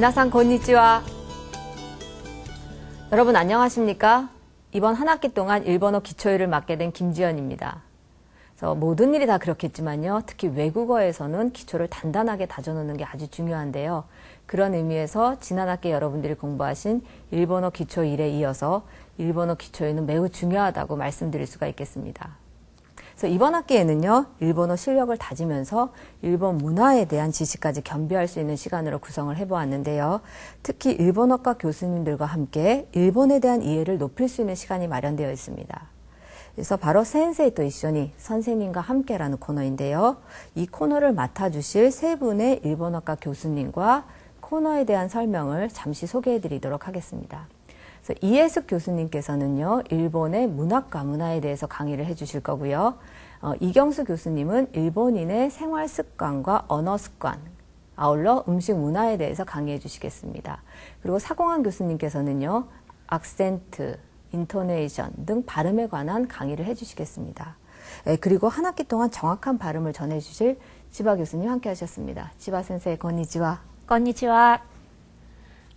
미나상 건니치와 여러분 안녕하십니까? 이번 한 학기 동안 일본어 기초일을 맡게 된 김지연입니다. 그래서 모든 일이 다 그렇겠지만요. 특히 외국어에서는 기초를 단단하게 다져놓는 게 아주 중요한데요. 그런 의미에서 지난 학기 여러분들이 공부하신 일본어 기초 1에 이어서 일본어 기초에는 매우 중요하다고 말씀드릴 수가 있겠습니다. 그래서 이번 학기에는요, 일본어 실력을 다지면서 일본 문화에 대한 지식까지 겸비할 수 있는 시간으로 구성을 해보았는데요. 특히 일본어과 교수님들과 함께 일본에 대한 이해를 높일 수 있는 시간이 마련되어 있습니다. 그래서 바로 센세이 또 이쇼니 선생님과 함께라는 코너인데요. 이 코너를 맡아주실 세 분의 일본어과 교수님과 코너에 대한 설명을 잠시 소개해 드리도록 하겠습니다. 그래서 이혜숙 교수님께서는요, 일본의 문학과 문화에 대해서 강의를 해주실 거고요. 어, 이경수 교수님은 일본인의 생활 습관과 언어 습관, 아울러 음식 문화에 대해서 강의해 주시겠습니다. 그리고 사공환 교수님께서는요, 악센트, 인터네이션 등 발음에 관한 강의를 해 주시겠습니다. 예, 그리고 한 학기 동안 정확한 발음을 전해 주실 지바 교수님 함께 하셨습니다. 지바 선생, 건니지와. 건니지와.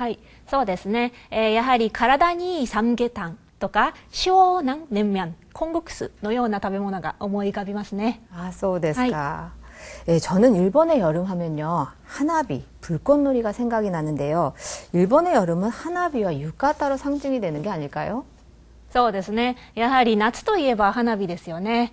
はい。そうですね。えーやはり体にいいサムゲタンとか、塩南麺麺、コングクスのような食べ物が思い浮かびますね。 아, 소데스까. 예, 저는 일본의 여름 하면요. 하나비, 불꽃놀이가 생각이 나는데요. 일본의 여름은 하나비와 유카타로 상징이 되는 게 아닐까요? そうですね。やはり夏といえば花火ですよね。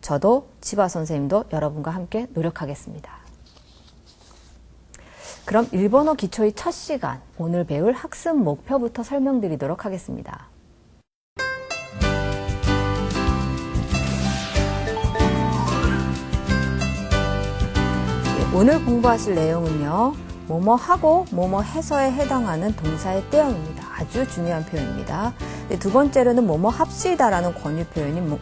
저도 치바 선생님도 여러분과 함께 노력하겠습니다. 그럼 일본어 기초의 첫 시간, 오늘 배울 학습 목표부터 설명드리도록 하겠습니다. 예, 오늘 공부하실 내용은요. 뭐뭐 하고 뭐뭐 해서에 해당하는 동사의 때형입니다. 아주 중요한 표현입니다. 네, 두 번째로는 뭐뭐 합시다라는 권유 표현이 뭐,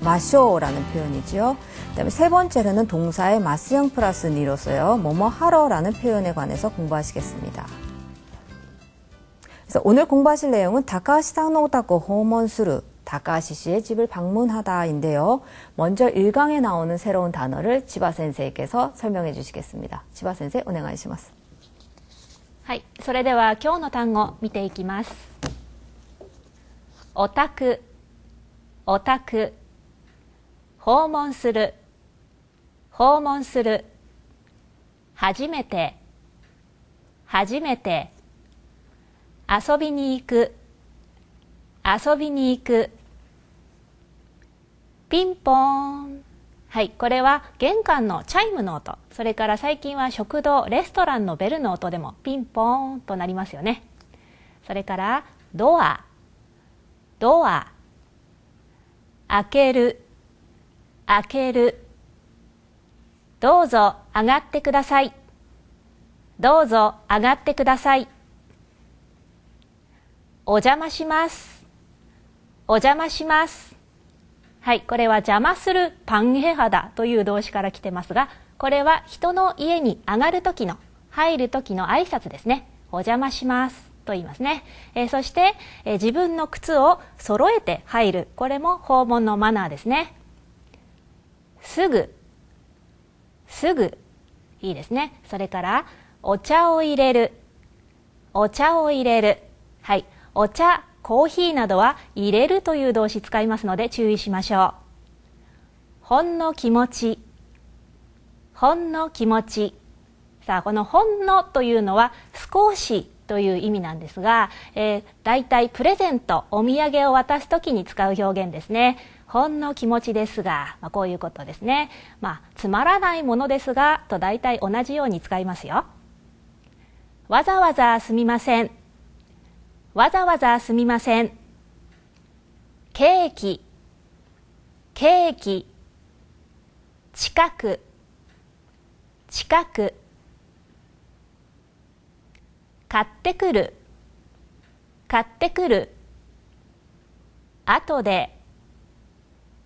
마쇼라는 표현이지요. 그다음에 세 번째로는 동사의 마스형 플러스 니로서요. 뭐뭐 하러라는 표현에 관해서 공부하시겠습니다. 그래서 오늘 공부하실 내용은 다카시 상노타코 호몬스루 다카시 씨의 집을 방문하다인데요. 먼저 1강에 나오는 새로운 단어를 지바 센세이께서 설명해 주시겠습니다. 지바 센세이 오네가이시마스. はい。それでは今日の単語見ていきます。オタク、オタク、 訪問する、訪問する、初めて、初めて、遊びに行く、遊びに行く、ピンポーン。はい、これは玄関のチャイムの音、それから最近は食堂、レストランのベルの音でもピンポーンとなりますよね。それからドア、ドア、開ける、開ける、どうぞ上がってください。どうぞ上がってください。お邪魔します。お邪魔します。はい、これは邪魔するパンゲハダという動詞から来てますが、これは人の家に上がる時の、入る時の挨拶ですね。お邪魔しますと言いますね。えーそして、えー自分の靴を揃えて入る。これも訪問のマナーですね。すぐ、すぐ、いいですね。それから、お茶を入れる。お茶を入れる。はい。お茶、コーヒーなどは入れるという動詞使いますので注意しましょう。ほんの気持ち。ほんの気持ち。さあ、このほんのというのは少しという意味なんですが、えー、大体プレゼント、お土産を渡すときに使う表現ですね。ほんの気持ちですが、まあ、こういうことですね。まあ、つまらないものですが、と大体同じように使いますよ。わざわざすみません。わざわざすみません。ケーキ、ケーキ、近く、近く、買ってくる、買ってくる、後で、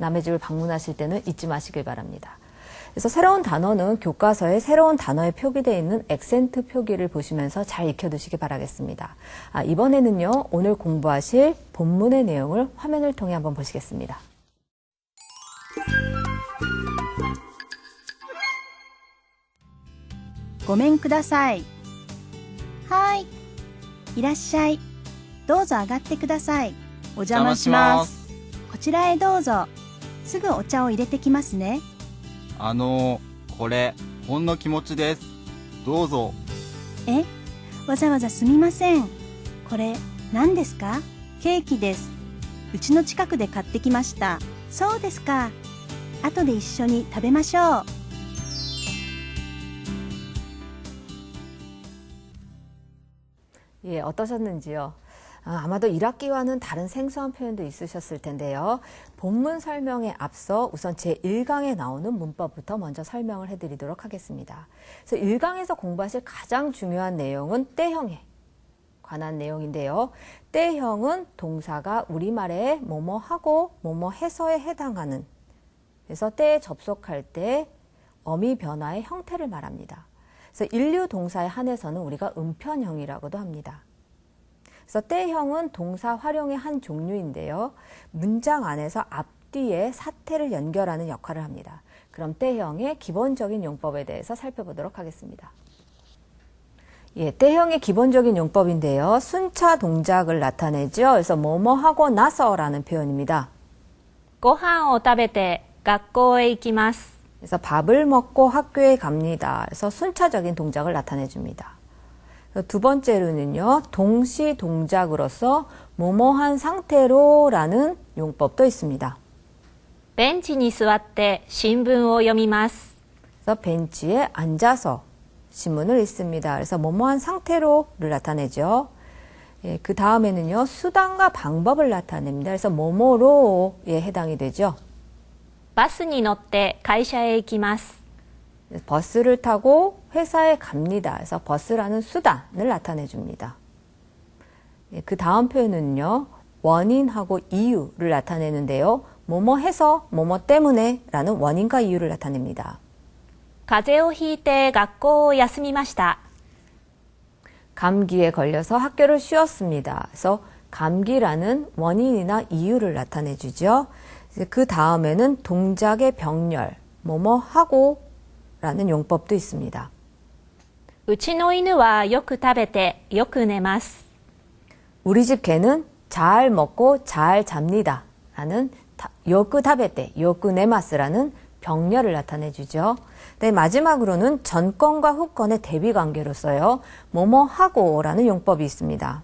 남의 집을 방문하실 때는 잊지 마시길 바랍니다. 그래서 새로운 단어는 교과서에 새로운 단어에 표기되어 있는 액센트 표기를 보시면서 잘 익혀두시기 바라겠습니다. 아, 이번에는요, 오늘 공부하실 본문의 내용을 화면을 통해 한번 보시겠습니다. ごめんください。はーい。いらっしゃい。どうぞ上がってください。お邪魔します。こちらへどうぞ。 すぐお茶を入れてきますね。あのー、これ、ほんの気持ちです。どうぞ。えわざわざすみません。これ、何ですかケーキです。うちの近くで買ってきました。そうですか。後で一緒に食べましょう。 예, 어떠셨는지요? 아, 아마도 1학기와는 다른 생소한 표현도 있으셨을 텐데요. 본문 설명에 앞서 우선 제1강에 나오는 문법부터 먼저 설명을 해드리도록 하겠습니다. 그래서 1강에서 공부하실 가장 중요한 내용은 때형에 관한 내용인데요. 때형은 동사가 우리말에 뭐뭐 하고 뭐뭐 해서에 해당하는 그래서 때에 접속할 때 어미 변화의 형태를 말합니다. 그래서 인류 동사에 한해서는 우리가 은편형이라고도 합니다. 그래서 때형은 동사 활용의 한 종류인데요. 문장 안에서 앞뒤에 사태를 연결하는 역할을 합니다. 그럼 때형의 기본적인 용법에 대해서 살펴보도록 하겠습니다. 예, 때형의 기본적인 용법인데요. 순차 동작을 나타내죠. 그래서 뭐뭐 하고 나서라는 표현입니다. ご飯を食べて学校へ行きます。 그래서 밥을 먹고 학교에 갑니다. 그래서 순차적인 동작을 나타내 줍니다. 두 번째로는요, 동시 동작으로서 뭐뭐한 상태로라는 용법도 있습니다. ベンチに座って新聞を読みます。 그래서 벤치에 앉아서 신문을 읽습니다. 그래서 뭐뭐한 상태로를 나타내죠. 예, 그 다음에는요, 수단과 방법을 나타냅니다. 그래서 뭐뭐로에 해당이 되죠. バスに乗って会社へ行きます。 버스를 타고 회사에 갑니다. 그래서 버스라는 수단을 나타내 줍니다. 예, 그 다음 표현은요. 원인하고 이유를 나타내는데요. 뭐뭐 해서 뭐뭐 때문에 라는 원인과 이유를 나타냅니다. 가제오히때 갖고 야스미마시다. 감기에 걸려서 학교를 쉬었습니다. 그래서 감기라는 원인이나 이유를 나타내 주죠. 그 다음에는 동작의 병렬, 뭐뭐 하고 라는 용법도 있습니다. うちの犬はよく食べてよく寝ます。 우리 집 개는 잘 먹고 잘 잡니다. 라는 요크 타베테, 요크 네마스라는 병렬을 나타내 주죠. 네, 마지막으로는 전건과 후건의 대비 관계로 써요. 뭐뭐 하고라는 용법이 있습니다.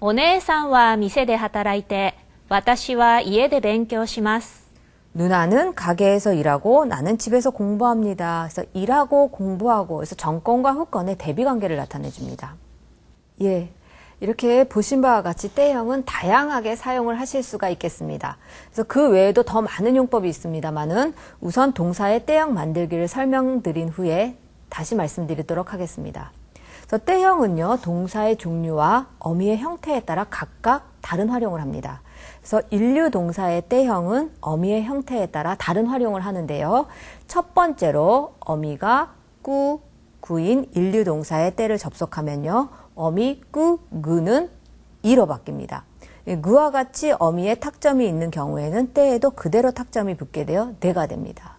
お姉さんは店で働いて、私は家で勉強します。 누나는 가게에서 일하고 나는 집에서 공부합니다. 그래서 일하고 공부하고 그래서 정권과 후건의 대비 관계를 나타내 줍니다. 예. 이렇게 보신 바와 같이 때형은 다양하게 사용을 하실 수가 있겠습니다. 그래서 그 외에도 더 많은 용법이 있습니다만은 우선 동사의 때형 만들기를 설명드린 후에 다시 말씀드리도록 하겠습니다. 그래서 때형은요, 동사의 종류와 어미의 형태에 따라 각각 다른 활용을 합니다. 그래서 인류 동사의 때형은 어미의 형태에 따라 다른 활용을 하는데요. 첫 번째로 어미가 꾸, 구인 인류 동사의 때를 접속하면요. 어미, 꾸, 그는 이로 바뀝니다. 예, 그와 같이 어미에 탁점이 있는 경우에는 때에도 그대로 탁점이 붙게 되어 내가 됩니다.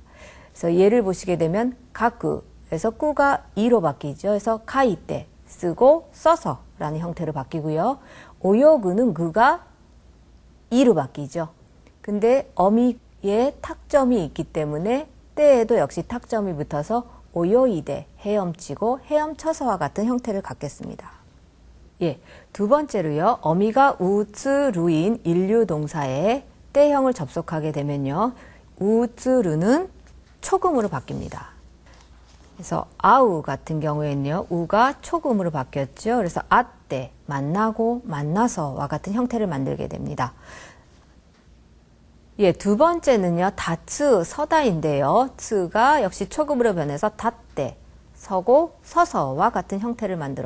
그래서 예를 보시게 되면 가꾸에서 꾸가 이로 바뀌죠. 그래서 가이 때 쓰고 써서라는 형태로 바뀌고요. 오요그는 그가 이로 바뀌죠. 근데 어미에 탁점이 있기 때문에 때에도 역시 탁점이 붙어서 오요이대 헤엄치고 헤엄쳐서와 같은 형태를 갖겠습니다. 예, 두 번째로요. 어미가 우츠루인 인류 동사에 때형을 접속하게 되면요. 우츠루는 초금으로 바뀝니다. 그래서 아우 같은 경우에는요. 우가 초금으로 바뀌었죠. 그래서 아때 만나고 만나서와 같은 형태를 만들게 됩니다. 예, 두 번째는요. 다츠 서다인데요. 츠가 역시 초금으로 변해서 다때 서고 서서와 같은 형태를 만들어